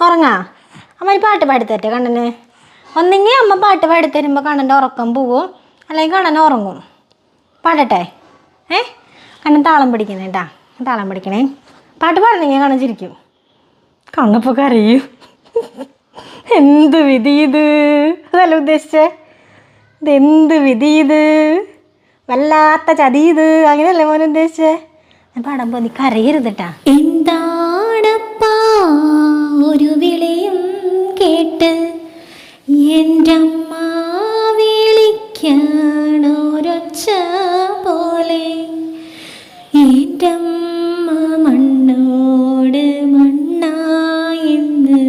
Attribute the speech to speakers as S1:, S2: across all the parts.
S1: ഉറങ്ങാ. അമ്മ ഒരു പാട്ട് പാടിത്തരട്ടെ കണ്ണന്? ഒന്നെങ്കിൽ അമ്മ പാട്ട് പാടിത്തരുമ്പോൾ കണ്ണന്റെ ഉറക്കം പോവും അല്ലെങ്കിൽ കണ്ണൻ ഉറങ്ങും. പാടട്ടെ. ഏ? കണ്ണൻ താളം പിടിക്കണേ കേട്ടാ താളം പിടിക്കണേ. പാട്ട് പാടുന്നെങ്കിൽ കണ്ണൻ ചിരിക്കും. കണ്ണപ്പോൾ എന്ത് വിധി ഇത്? അതല്ല ഉദ്ദേശിച്ചേ? ഇതെന്ത് വിധി ഇത്? വല്ലാത്ത ചതി ഇത്. അങ്ങനെയല്ലേ ഞാൻ പാടുമ്പോൾ നീ കരയരുത് കേട്ടാ
S2: എന്താണപ്പാ എന്റെ അമ്മ പോലെ എന്റെ മണ്ണോട് മണ്ണായെന്ന്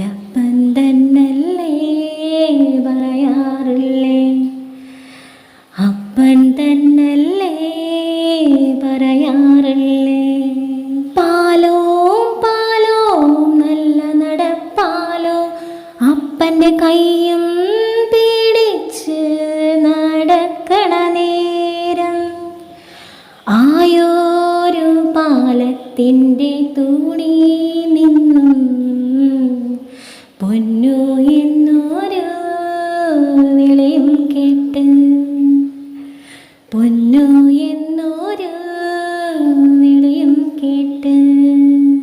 S2: ഡപ്പൻ തന്നല്ലേ പറയാറില്ലേ? അപ്പൻ തന്നല്ലേ അപ്പന്റെ കൈയും പിടിച്ച് നടക്കണ നേരം. ആയോരു പാലത്തിന്റെ തുണി നിന്നും പൊന്നു എന്നൊരു വിളയും കേട്ട് പൊന്നു എന്നൊരു